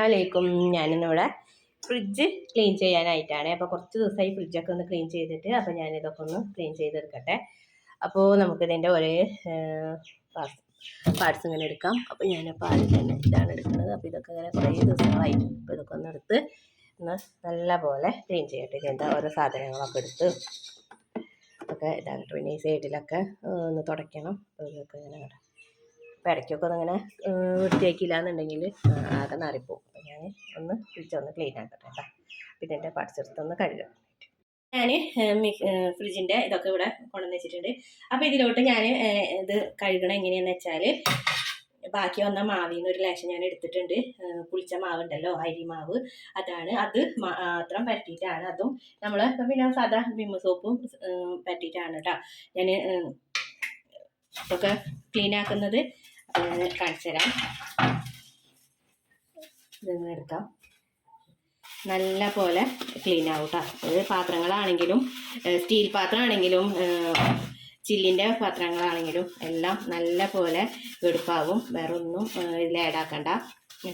അസ്സലാമലൈക്കും. ഞാനിന്നിവിടെ fridge clean ചെയ്യാനായിട്ടാണ്. അപ്പോൾ കുറച്ച് ദിവസമായി ഫ്രിഡ്ജൊക്കെ ഒന്ന് ക്ലീൻ ചെയ്തിട്ട് അപ്പോൾ ഞാനിതൊക്കെ ഒന്ന് ക്ലീൻ ചെയ്തെടുക്കട്ടെ. അപ്പോൾ നമുക്കിതിന്റെ ഒരേ പാർട്സ് ഇങ്ങനെ എടുക്കാം. അപ്പോൾ ഞാനിപ്പോൾ ആദ്യം തന്നെ ഇതാണ് എടുക്കുന്നത്. അപ്പോൾ ഇതൊക്കെ ഇങ്ങനെ കുറേ ദിവസങ്ങളായി. അപ്പോൾ ഇതൊക്കെ ഒന്ന് എടുത്ത് ഒന്ന് നല്ല പോലെ ക്ലീൻ ചെയ്യട്ടെ എന്താ ഓരോ സാധനങ്ങളൊക്കെ എടുത്ത് ഒക്കെ ഇതാകട്ടെ പിന്നെ ഈ സൈഡിലൊക്കെ ഒന്ന് തുടയ്ക്കണം. അപ്പോൾ ഇതൊക്കെ ഇങ്ങനെ അപ്പോൾ ഇടയ്ക്കൊക്കെ ഒന്നിങ്ങനെ വൃത്തിയാക്കിയില്ല എന്നുണ്ടെങ്കിൽ ആകെ നാറിപ്പോവും. ഞാൻ ഒന്ന് ഫ്രിഡ്ജ് ഒന്ന് ക്ലീൻ ആക്കട്ടെ കേട്ടോ പിന്നെ എന്റെ പടച്ചെടുത്തൊന്ന് കഴുകാം ഞാൻ ഫ്രിഡ്ജിന്റെ ഇതൊക്കെ ഇവിടെ കൊണ്ടുവന്ന് വെച്ചിട്ടുണ്ട്. അപ്പോൾ ഇതിലോട്ട് ഞാൻ ഇത് കഴുകണം എങ്ങനെയാണെന്ന് വെച്ചാൽ ബാക്കി വന്ന മാവിൽ നിന്ന് ഒരു ലേശം ഞാൻ എടുത്തിട്ടുണ്ട്. പുളിച്ച മാവുണ്ടല്ലോ അരി മാവ്. അതാണ് അത് മാത്രം പരട്ടിയിട്ടാണ് അതും നമ്മൾ പിന്നെ സാധാ വിമ്മ സോപ്പും പരട്ടിയിട്ടാണ് കേട്ടോ ഞാൻ ഇതൊക്കെ ക്ലീൻ ആക്കുന്നത്. കാണിച്ചു തരാം. ഇതൊന്ന് എടുക്കാം. നല്ല പോലെ ക്ലീൻ ആവും കേട്ടോ അത് പാത്രങ്ങളാണെങ്കിലും സ്റ്റീൽ പാത്രമാണെങ്കിലും ചില്ലിന്റെ പാത്രങ്ങളാണെങ്കിലും എല്ലാം നല്ല പോലെ വെടുപ്പാവും. വേറെ ഒന്നും ഇതിൽ ആഡാക്കണ്ട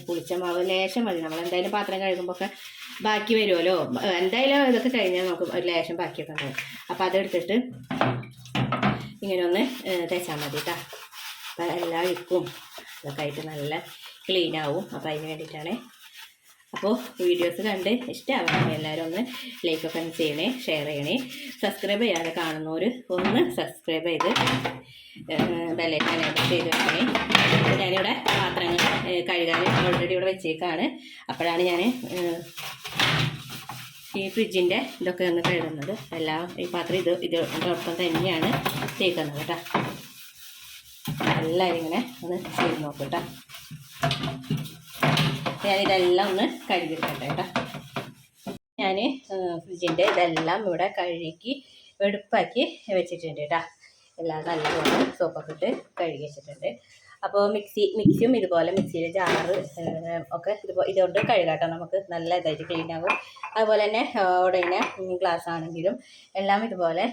പുളിച്ച മാവ് ലേശം മതി. നമ്മൾ എന്തായാലും പാത്രം കഴുകുമ്പോൾ ഒക്കെ ബാക്കി വരുമല്ലോ. എന്തായാലും ഇതൊക്കെ കഴിഞ്ഞാൽ നമുക്ക് ഒരു ലേശം ബാക്കിയൊക്കെ ഉണ്ടാവും. അപ്പോൾ അതെടുത്തിട്ട് ഇങ്ങനെ ഒന്ന് തേച്ചാൽ മതി കേട്ടോ അപ്പം എല്ലാ ഇക്കും ഇതൊക്കെ ആയിട്ട് നല്ല ക്ലീൻ ആവും അപ്പോൾ അതിന് വേണ്ടിയിട്ടാണ്. അപ്പോൾ വീഡിയോസ് കണ്ട് ഇഷ്ടമാവണം എല്ലാവരും ഒന്ന് ലൈക്കൊക്കെ ഒന്ന് ചെയ്യണേ ഷെയർ ചെയ്യണേ. സബ്സ്ക്രൈബ് ചെയ്യാതെ കാണുന്നവർ ഒന്ന് സബ്സ്ക്രൈബ് ചെയ്ത് ബെല്ലൈക്കൻ ചെയ്ത് വെക്കണേ. ഞാനിവിടെ പാത്രങ്ങൾ കഴുകാൻ ഓൾറെഡി ഇവിടെ വെച്ചേക്കാണ്. അപ്പോഴാണ് ഞാൻ ഈ ഫ്രിഡ്ജിന്റെ ഇതൊക്കെ ഒന്ന് കഴുകുന്നത്. എല്ലാം ഈ പാത്രം ഇത് ഇതോടൊപ്പം തന്നെയാണ് തേക്കുന്നത് കേട്ടോ. എല്ലാവരും ഇങ്ങനെ ഒന്ന് ചെയ്ത് നോക്കും കേട്ടോ ഞാനിതെല്ലാം ഒന്ന് കഴുകിയെടുക്കട്ടെ കേട്ടോ. ഞാൻ ഫ്രിഡ്ജിന്റെ ഇതെല്ലാം ഇവിടെ കഴുകി വെടുപ്പാക്കി വെച്ചിട്ടുണ്ട് കേട്ടോ. എല്ലാം നല്ലപോലെ സോപ്പൊക്കെ ഇട്ട് കഴുകി വെച്ചിട്ടുണ്ട്. അപ്പോൾ മിക്സി മിക്സിയും ഇതുപോലെ മിക്സിയിലെ ജാറ് ഒക്കെ ഇതുപോലെ ഇതുകൊണ്ട് കഴുകാട്ടോ. നമുക്ക് നല്ല ഇതായിട്ട് ക്ലീൻ ആകും അതുപോലെ തന്നെ ഉടനെ ഗ്ലാസ് ആണെങ്കിലും എല്ലാം ഇതുപോലെ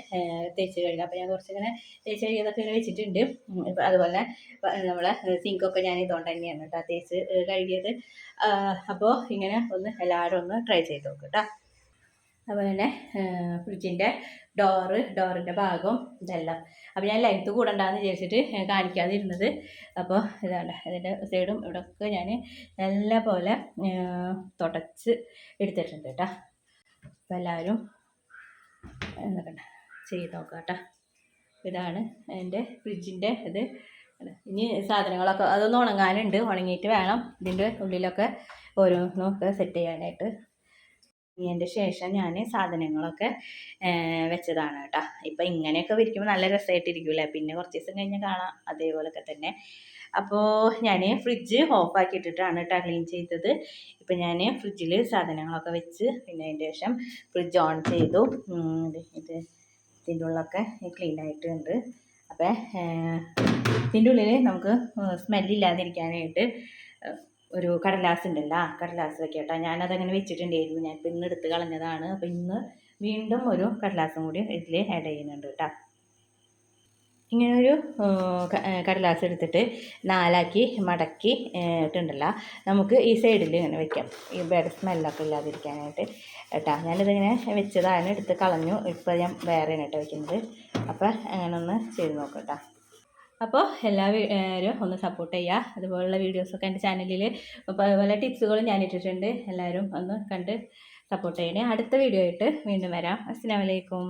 തേച്ച് കഴുകാം. അപ്പോൾ ഞാൻ കുറച്ചിങ്ങനെ തേച്ച് കഴുകിയതൊക്കെ വെച്ചിട്ടുണ്ട്. അതുപോലെ നമ്മളെ സിങ്കൊക്കെ ഞാൻ ഇതുകൊണ്ട് തന്നെയാണ് കേട്ടോ തേച്ച് കഴുകിയത്. അപ്പോൾ ഇങ്ങനെ ഒന്ന് എല്ലാവരും ഒന്ന് ട്രൈ ചെയ്ത് നോക്കും കേട്ടോ അതുപോലെ തന്നെ ഫ്രിഡ്ജിന്റെ ഡോറ് ഡോറിന്റെ ഭാഗം ഇതെല്ലാം. അപ്പോൾ ഞാൻ ലെങ്ത്ത് കൂടണ്ടെന്ന് വിചാരിച്ചിട്ട് കാണിക്കാതിരുന്നത്. അപ്പോൾ ഇതാണ് അതിന്റെ സൈഡും ഇവിടെയൊക്കെ ഞാൻ നല്ല പോലെ തുടച്ച് എടുത്തിട്ടുണ്ട് കേട്ടോ. അപ്പോൾ എല്ലാവരും എന്തൊക്കെ ചെയ്ത് നോക്കാം ഇതാണ് എന്റെ ഫ്രിഡ്ജിന്റെ ഇത്. ഇനി സാധനങ്ങളൊക്കെ അതൊന്നും ഉണങ്ങാനുണ്ട്. ഉണങ്ങിയിട്ട് വേണം. ഇതിന്റെ ഉള്ളിലൊക്കെ ഓരോന്നൊക്കെ സെറ്റ് ചെയ്യാനായിട്ട്. അതിന്റെ ശേഷം ഞാൻ സാധനങ്ങളൊക്കെ വെച്ചതാണ് കേട്ടോ. ഇപ്പം ഇങ്ങനെയൊക്കെ വിരിക്കുമ്പോൾ നല്ല രസമായിട്ടിരിക്കില്ലേ പിന്നെ കുറച്ച് ദിവസം കഴിഞ്ഞ് കാണാം. അതേപോലൊക്കെ തന്നെ. അപ്പോൾ ഞാൻ ഫ്രിഡ്ജ് ഓഫാക്കി ഇട്ടിട്ടാണ് കേട്ടോ ക്ലീൻ ചെയ്തത്. ഇപ്പം ഞാൻ ഫ്രിഡ്ജിൽ സാധനങ്ങളൊക്കെ വെച്ച് പിന്നെ അതിന്റെ ശേഷം ഫ്രിഡ്ജ് ഓൺ ചെയ്തു. ഇത് ഇതിന്റെ ഉള്ളൊക്കെ ക്ലീൻ ആയിട്ടുണ്ട്. അപ്പം ഇതിന്റെ ഉള്ളിൽ നമുക്ക് സ്മെല്ലില്ലാതിരിക്കാനായിട്ട് ഒരു കടലാസ് ഉണ്ടല്ലോ കടലാസ് വെക്കട്ടെ ഞാനതങ്ങനെ വെച്ചിട്ടുണ്ടായിരുന്നു. ഞാൻ ഇപ്പം ഇന്ന് എടുത്ത് കളഞ്ഞതാണ്. അപ്പം ഇന്ന് വീണ്ടും ഒരു കടലാസും കൂടി ഇതിൽ ആഡ് ചെയ്യുന്നുണ്ട് കേട്ടോ. ഇങ്ങനെ ഒരു കടലാസ് എടുത്തിട്ട് നാലാക്കി മടക്കി ഇട്ടുണ്ടല്ലോ. നമുക്ക് ഈ സൈഡിൽ ഇങ്ങനെ വെക്കാം. ഈ ബെഡ് സ്മെല്ലൊക്കെ ഇല്ലാതിരിക്കാനായിട്ട് കേട്ടോ. ഞാനിതിങ്ങനെ വെച്ചതാണ് എടുത്ത് കളഞ്ഞു. ഇപ്പോൾ ഞാൻ വേറെയാണ് കേട്ടോ വെക്കുന്നത്. അപ്പോൾ അങ്ങനെ ഒന്ന് ചെയ്ത് നോക്കാം കേട്ടോ. അപ്പോൾ എല്ലാവരും ഒന്ന് സപ്പോർട്ട് ചെയ്യുക അതുപോലുള്ള വീഡിയോസൊക്കെ എന്റെ ചാനലിൽ പല ടിപ്സുകളും ഞാൻ ഇട്ടിട്ടുണ്ട്. എല്ലാവരും ഒന്ന് കണ്ട് സപ്പോർട്ട് ചെയ്യണേ. അടുത്ത വീഡിയോ ആയിട്ട് വീണ്ടും വരാം. അസ്സാം വലൈക്കും